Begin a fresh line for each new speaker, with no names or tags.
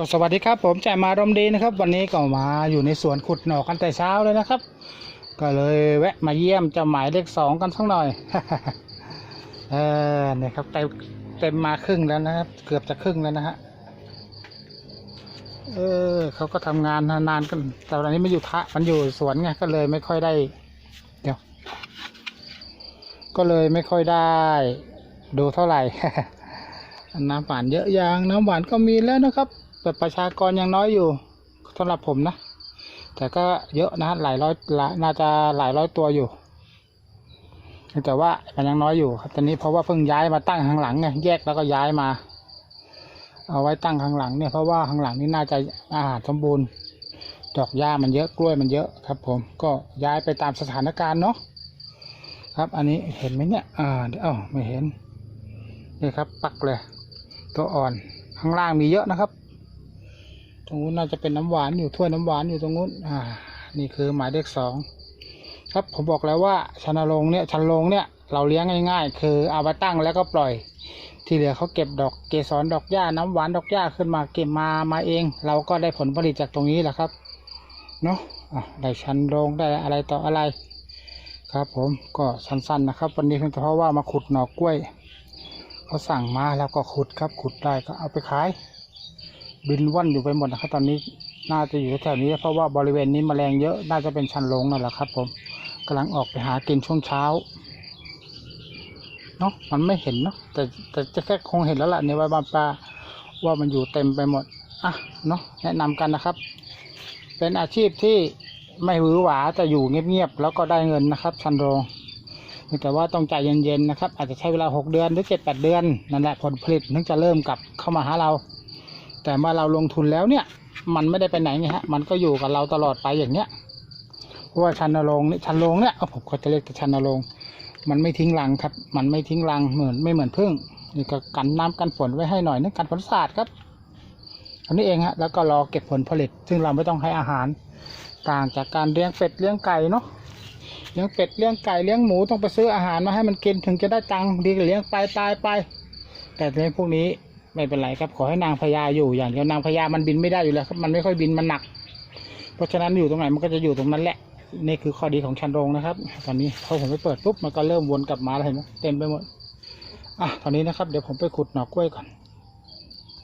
ก็สวัสดีครับผมแจมารมดีนะครับ วันนี้ก็มาอยู่ในสวนขุดหน่อกันแต่เช้าเลยนะครับ ก็เลยแวะมาเยี่ยมเจ้าหมายเลขสองกันสักหน่อยเออเนี่ยครับเต็มเต็มมาครึ่งแล้วนะครับ เกือบจะครึ่งแล้วนะฮะเออเขาก็ทำงานนานกันแต่วันนี้ไม่อยู่ทะมันอยู่สวนไงก็เลยไม่ค่อยได้ เดี๋ยว ก็เลยไม่ค่อยได้ ดูเท่าไหร่น้ำหวานเยอะยังน้ำหวานก็มีแล้วนะครับ แต่ประชากรยังน้อยอยู่สำหรับผมนะ แต่ก็เยอะนะหลายร้อยหลายน่าจะหลายร้อยตัวอยู่ แต่ว่ามันยังน้อยอยู่ครับตอนนี้เพราะว่าเพิ่งย้ายมาตั้งข้างหลังไงแยกแล้วก็ย้ายมา เอาไว้ตั้งข้างหลังเนี่ยเพราะว่าข้างหลังนี่น่าจะอาหารสมบูรณ์ดอกหญ้ามันเยอะกล้วยมันเยอะครับ ผมก็ย้ายไปตามสถานการณ์เนาะครับอันนี้เห็นไหมเนี่ยอ่าเดี๋ยวอ้าวไม่เห็นนี่ครับ ปักเลย ตัวอ่อนข้างล่างมีเยอะนะครับ ตรงนู้นน่าจะเป็นน้ำหวานอยู่ถ้วยน้ำหวานอยู่ตรงนู้นอ่า นี่คือหมายเลขสองครับผมบอกแล้วว่าชันโรงเนี่ยชันโรงเนี่ย เราเลี้ยงง่าย ๆ คือเอาไปตั้งแล้วก็ปล่อย ที่เหลือเขาเก็บดอกเกสรดอกหญ้าน้ำหวานดอกหญ้าขึ้นมาเก็บมามาเอง เราก็ได้ผลผลิตจากตรงนี้แหละครับเนาะอะได้ชันโรงได้อะไรต่ออะไร ครับ ผมก็สั้นๆนะครับ วันนี้เพียงแต่เพราะว่ามาขุดหน่อกล้วยเขาสั่งมาแล้วก็ขุดครับขุดได้ก็เอาไปขาย บินว่อนอยู่ไปหมดนะครับ ตอนนี้น่าจะอยู่แถวนี้เพราะว่าบริเวณนี้แมลงเยอะน่าจะเป็นชันโรงนั่นแหละครับผมกำลังออกไปหากินช่วงเช้าเนาะมันไม่เห็นเนาะแต่แต่จะแค่คงเห็นแล้วล่ะในว่าบางปลาว่ามันอยู่เต็มไปหมดอะเนาะแนะนำกันนะครับ เป็นอาชีพที่ไม่หวือหวาแต่อยู่เงียบๆแล้วก็ได้เงินนะครับ ชันโรงแต่ว่าต้องใจเย็นๆนะครับ อาจจะใช้เวลาหกเดือนหรือเจ็ดแปดเดือน นั่นแหละผลผลิตถึงจะเริ่มกลับเข้ามาหาเรา แต่เมื่อเราลงทุนแล้วเนี่ย มันไม่ได้ไปไหนไงฮะ มันก็อยู่กับเราตลอดไปอย่างเนี้ยเพราะว่าชันนรงเนี่ยชันโรงเนี่ยเอาผมก็จะเรียกแต่ชันนรงมันไม่ทิ้งรังครับ มันไม่ทิ้งรังเหมือนไม่เหมือนพึ่งนี่ก็กันน้ำกันฝนไว้ให้หน่อยนึงกันฝนสาดครับอันนี้เองฮะแล้วก็รอเก็บผลผลิต ซึ่งเราไม่ต้องให้อาหารต่างจากการเลี้ยงเป็ดเลี้ยงไก่เนาะเลี้ยงเป็ดเลี้ยงไก่เลี้ยงหมูต้องไปซื้ออาหารมาให้มันกินถึงจะได้ตังค์ดีกว่าเลี้ยงไปตายไป แต่เลี้ยงพวกนี้ ไม่เป็นไรครับขอให้นางพญาอยู่อย่างเดียวนางพญามันบินไม่ได้อยู่แล้วครับมันไม่ค่อยบินมันหนัก เพราะฉะนั้นอยู่ตรงไหนมันก็จะอยู่ตรงนั้นแหละ นี่คือข้อดีของชันโรงนะครับ ตอนนี้พอผมไปเปิดปุ๊บมันก็เริ่มวนกลับมาแล้วเห็นไหมเต็มไปหมดอะตอนนี้นะครับเดี๋ยวผมไปขุดหน่อกล้วยก่อน